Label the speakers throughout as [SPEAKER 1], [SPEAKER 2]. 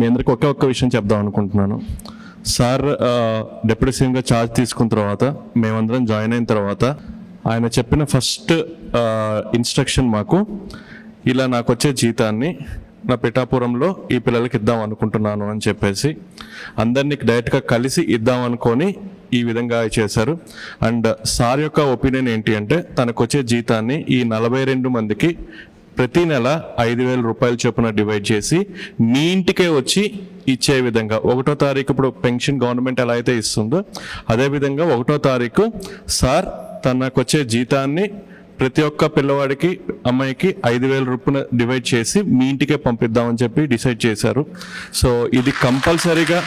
[SPEAKER 1] మీ అందరికీ ఒకే ఒక్క విషయం చెప్దాం అనుకుంటున్నాను. సార్ డిప్యూటీ సీఎంగా ఛార్జ్ తీసుకున్న తర్వాత మేమందరం జాయిన్ అయిన తర్వాత ఆయన చెప్పిన ఫస్ట్ ఇన్స్ట్రక్షన్ మాకు ఇలా నాకు వచ్చే జీతాన్ని నా పిఠాపురంలో ఈ పిల్లలకి ఇద్దాం అనుకుంటున్నాను అని చెప్పేసి అందరినీ డైరెక్ట్గా కలిసి ఇద్దాం అనుకొని ఈ విధంగా చేశారు. అండ్ సార్ యొక్క ఒపీనియన్ ఏంటి అంటే తనకు వచ్చే జీతాన్ని ఈ నలభై రెండు మందికి ప్రతి నెల ఐదు వేల రూపాయల చొప్పున డివైడ్ చేసి మీ ఇంటికే వచ్చి ఇచ్చే విధంగా ఒకటో తారీఖు ఇప్పుడు పెన్షన్ గవర్నమెంట్ ఎలా అయితే ఇస్తుందో అదేవిధంగా ఒకటో తారీఖు సార్ తనకు వచ్చే జీతాన్ని ప్రతి ఒక్క పిల్లవాడికి అమ్మాయికి ఐదు వేల రూపాయల డివైడ్ చేసి మీ ఇంటికే పంపిద్దామని చెప్పి డిసైడ్ చేశారు. సో ఇది కంపల్సరీగా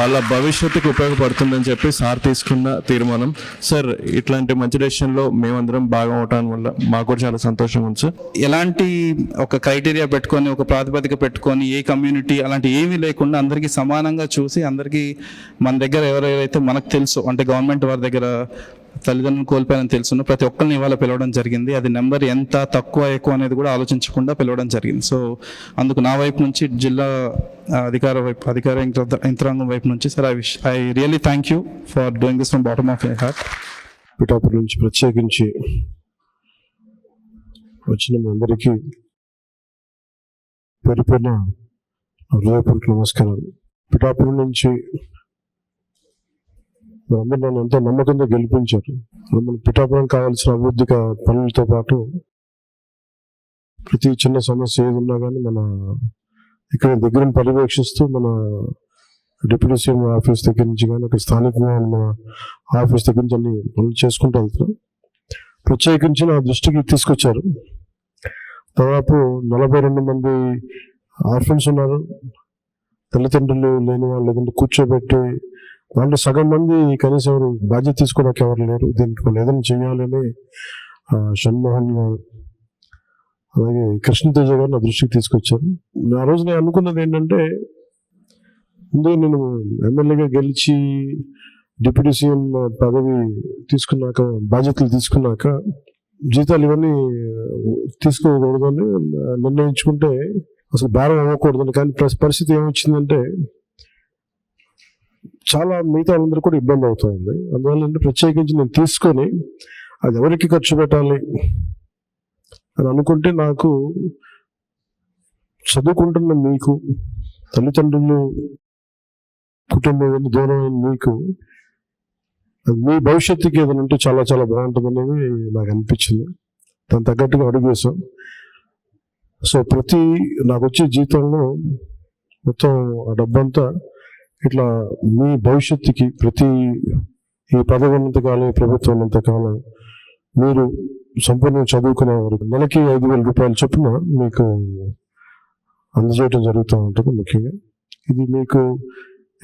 [SPEAKER 1] వాళ్ళ భవిష్యత్తుకు ఉపయోగపడుతుందని చెప్పి సార్ తీసుకున్న తీర్మానం. సార్ ఇట్లాంటి మంచి డెసిషన్లో మేమందరం భాగం అవటం వల్ల మాకు కూడా చాలా సంతోషంగా ఉంది సార్.
[SPEAKER 2] ఎలాంటి ఒక క్రైటీరియా పెట్టుకొని ఒక ప్రాతిపదిక పెట్టుకొని ఏ కమ్యూనిటీ అలాంటి ఏమీ లేకుండా అందరికీ సమానంగా చూసి అందరికీ మన దగ్గర ఎవరెవరైతే మనకు తెలుసు అంటే గవర్నమెంట్ వారి దగ్గర తల్లిదండ్రులను కోల్పోయారని తెలుసును ప్రతి ఒక్కరిని ఇవాళ పిలవడం జరిగింది. అది నెంబర్ ఎంత తక్కువ ఎక్కువ అనేది కూడా ఆలోచించకుండా పిలవడం జరిగింది. సో అందుకు నా వైపు నుంచి జిల్లా అధికార వైపు అధికార యంత్రాంగం వైపు నుంచి sir I wish I really thank you for doing this from bottom of my heart.
[SPEAKER 3] Pithapuram నుంచి ప్రత్యేకించి వచ్చిన మీ అందరికీ పేరు పేరున హృదయపూర్వక నమస్కారం పిఠాపురం నుంచి మనందరూ నన్ను ఎంతో నమ్మకంతో గెలిపించారు. మన పిఠాపురం కావాల్సిన అభివృద్ధి పనులతో పాటు ప్రతి చిన్న సమస్య ఏది ఉన్నా కానీ మన ఇక్కడ దగ్గర పర్యవేక్షిస్తూ మన డిప్యూటీ సీఎం ఆఫీస్ దగ్గర నుంచి కానీ అక్కడ స్థానికంగా ఉన్న ఆఫీస్ దగ్గర నుంచి అన్ని పనులు చేసుకుంటూ వెళ్తున్నాం. ప్రత్యేకించి నా దృష్టికి తీసుకొచ్చారు. దాదాపు నలభై రెండు మంది ఆర్ఫన్స్ ఉన్నారు. తల్లిదండ్రులు లేని వాళ్ళు లేదంటే కూర్చోబెట్టి వాళ్ళు సగం మంది కనీసం ఎవరు బాధ్యత తీసుకోవడానికి ఎవరు లేరు. దీనికి వాళ్ళు ఏదైనా చేయాలని షణ్మోహన్ గారు అలాగే కృష్ణతేజ గారు నా దృష్టికి తీసుకొచ్చారు. ఆ రోజు నేను అనుకున్నది ఏంటంటే ముందు నేను ఎమ్మెల్యేగా గెలిచి డిప్యూటీ సీఎం పదవి తీసుకున్నాక బాధ్యతలు తీసుకున్నాక జీతాలు ఇవన్నీ తీసుకోకూడదని నిర్ణయించుకుంటే అసలు భారం అవ్వకూడదని. కానీ ప్రస్- పరిస్థితి ఏమొచ్చిందంటే చాలా మిగతా వాళ్ళందరూ కూడా ఇబ్బంది అవుతుంది. అందువల్ల అంటే ప్రత్యేకించి నేను తీసుకొని అది ఎవరికి ఖర్చు పెట్టాలి అని అనుకుంటే నాకు చదువుకుంటున్న మీకు తల్లిదండ్రులు కుటుంబం దూరమైన దూరం మీకు మీ భవిష్యత్తుకి ఏదైనా ఉంటే చాలా చాలా బాగుంటుంది అనేది నాకు అనిపించింది. దాని తగ్గట్టుగా అడుగు వేసాం సో ప్రతి నాకు వచ్చే జీతంలో మొత్తం ఆ డబ్బంతా ఇట్లా మీ భవిష్యత్తుకి ప్రతి ఈ పదవి ఉన్నంత కాలం ప్రభుత్వం ఉన్నంత కాలం మీరు సంపూర్ణంగా చదువుకునే వరకు నెలకి ఐదు వేల రూపాయలు చొప్పున మీకు అందజేయడం జరుగుతూ ఉంటుంది ముఖ్యంగా. ఇది మీకు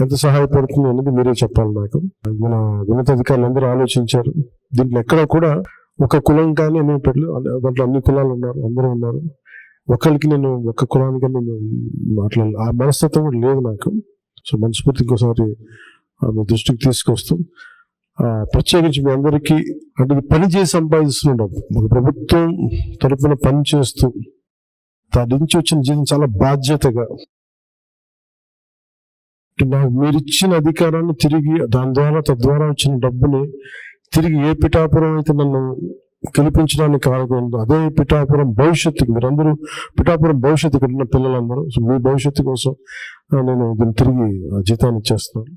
[SPEAKER 3] ఎంత సహాయపడుతుంది అనేది మీరే చెప్పాలి నాకు. మన ఉన్నతాధికారులు అందరూ ఆలోచించారు. దీంట్లో ఎక్కడ కూడా ఒక కులం కానీ అనే పెట్టలేదు. దాంట్లో అన్ని కులాలు ఉన్నారు అందరూ ఉన్నారు. ఒకరికి నేను ఒక కులానికి నేను మాట్లాడాలి. ఆ మనస్తత్వం కూడా లేదు నాకు. సో మనస్ఫూర్తి ఇంకోసారి ఆ, మీ దృష్టికి తీసుకొస్తాం ప్రత్యేకించి మీ అందరికీ అంటే పని చేసి సంపాదిస్తున్న డబ్బు ప్రభుత్వం తరపున పని చేస్తూ దాని నుంచి వచ్చిన జీవితం చాలా బాధ్యతగా నాకు మీరు ఇచ్చిన అధికారాన్ని తిరిగి దాని ద్వారా తద్వారా వచ్చిన డబ్బుని తిరిగి ఏ పిఠాపురం అయితే నన్ను గెలిపించడానికి కారణం అదే పిఠాపురం భవిష్యత్తుకి మీరందరూ పిఠాపురం భవిష్యత్తు ఇక్కడ ఉన్న పిల్లలందరూ సో మీ భవిష్యత్తు కోసం నేను దీన్ని తిరిగి ఆ జీతాన్ని ఇచ్చేస్తాను